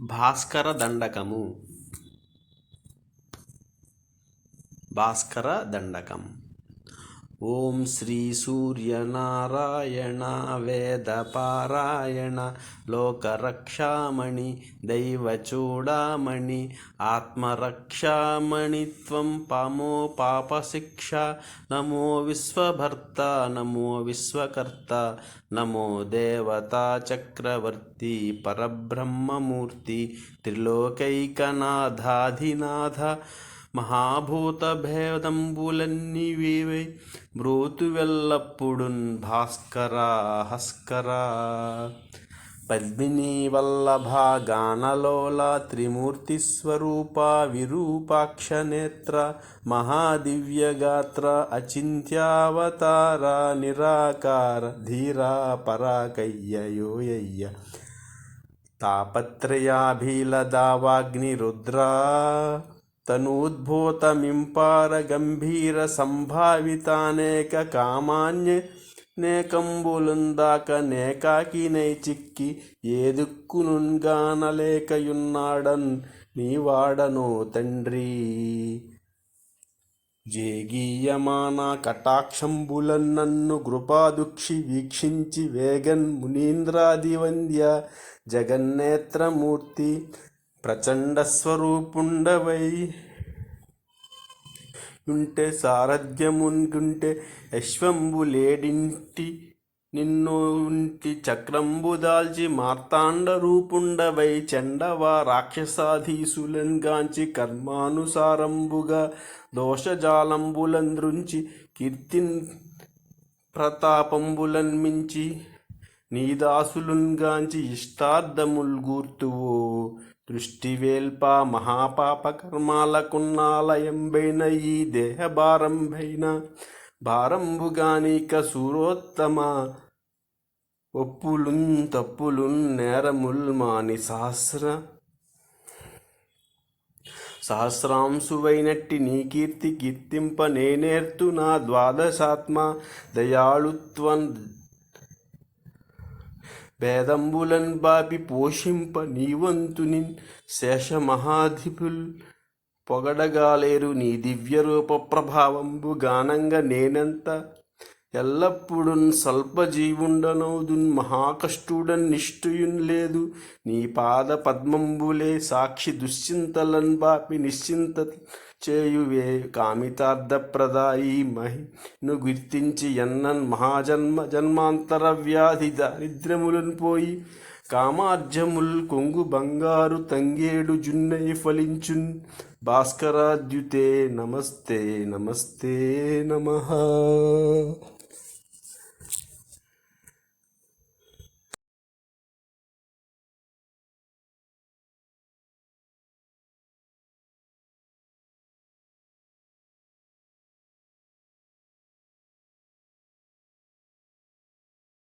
భాస్కర దండకము. భాస్కర దండకం. ఓం శ్రీ సూర్యనారాయణ వేదపారాయణ లోకరక్షామణి దైవచూడామణి ఆత్మరక్షామణి త్వం పామో పాపశిక్ష నమో విశ్వభర్త నమో విశ్వకర్త నమో దేవతా చక్రవర్తి పరబ్రహ్మమూర్తి త్రిలోకైకనాథాధినాథ మహాభూత భేదంబులన్నీవే బ్రోతువెల్లప్పుడున్ భాస్కరా హస్కరా. పద్మిని వల్లభ గానలోల త్రిమూర్తి స్వరూప విరూపాక్ష నేత్ర మహాదివ్యగాత్ర అచింత్యావతార నిరాకార ధీరా పరాకయ్యయోయయ్య తాపత్రయాభిలదావాగ్నిరుద్రా. తనూద్భూతమింపార గంభీర సంభావితానేక కామాన్య నేకంబులుందాక నేకాకి నై చిక్కి ఏ దిక్కునుగానలేకయున్నాడన్ నీవాడనో తండ్రి. జేగీయమాన కటాక్షంబులన్ నన్ను కృపాదుక్షి వీక్షించి వేగన్ మునీంద్రాది వంద్య జగన్నేత్రమూర్తి ప్రచండ స్వరూపుండవై ఉంటే సారథ్యముంటుంటే యశ్వంబులేడింటి నిన్ను ఉంటి చక్రంబు దాల్చి మార్తాండ రూపుండవై చండవ రాక్షసాధీసులంగాంచి కర్మానుసారంబుగా దోషజాలంబులంద్రుంచి కీర్తిన్ ప్రతాపంబులన్మించి మించి నీదాసులున్ గాంచి ఇష్టార్థముల్ గూర్తువో. దృష్టివేల్ప మహాపాపకర్మాలకున్నాలయంబైన ఈ దేహభారంభైన భారంభుగానిక సూరోత్తమ ఒప్పులున్ తప్పులున్ నేరముల్ మాని సహస్ర సహస్రాంశువైనట్టి నీ కీర్తి కీర్తింప నేనేర్తు నా ద్వాదశాత్మ దయాళుత్వం భేదంబులన్ బాపి పోషింప నీవంతుని శేషమహాధిపుల్. పొగడగాలేరు నీ దివ్య రూప ప్రభావంబు గానంగా నేనెంత ఎల్లప్పుడున్ స్వల్పజీవుండనౌదున్ మహాకష్టుడన్ నిష్ఠుయున్ లేదు. నీ పాద పద్మంబులే సాక్షి దుశ్చింతలన్ బాపి నిశ్చింత చేయువే కామితార్థప్రదాయి మహిను గుర్తించి ఎన్నన్ మహాజన్మ జన్మాంతర వ్యాధి దారిద్ర్యములను పోయి కామార్జముల్ కొంగు బంగారు తంగేడు జున్నై ఫలించున్. భాస్కరాద్యుతే నమస్తే నమస్తే నమః.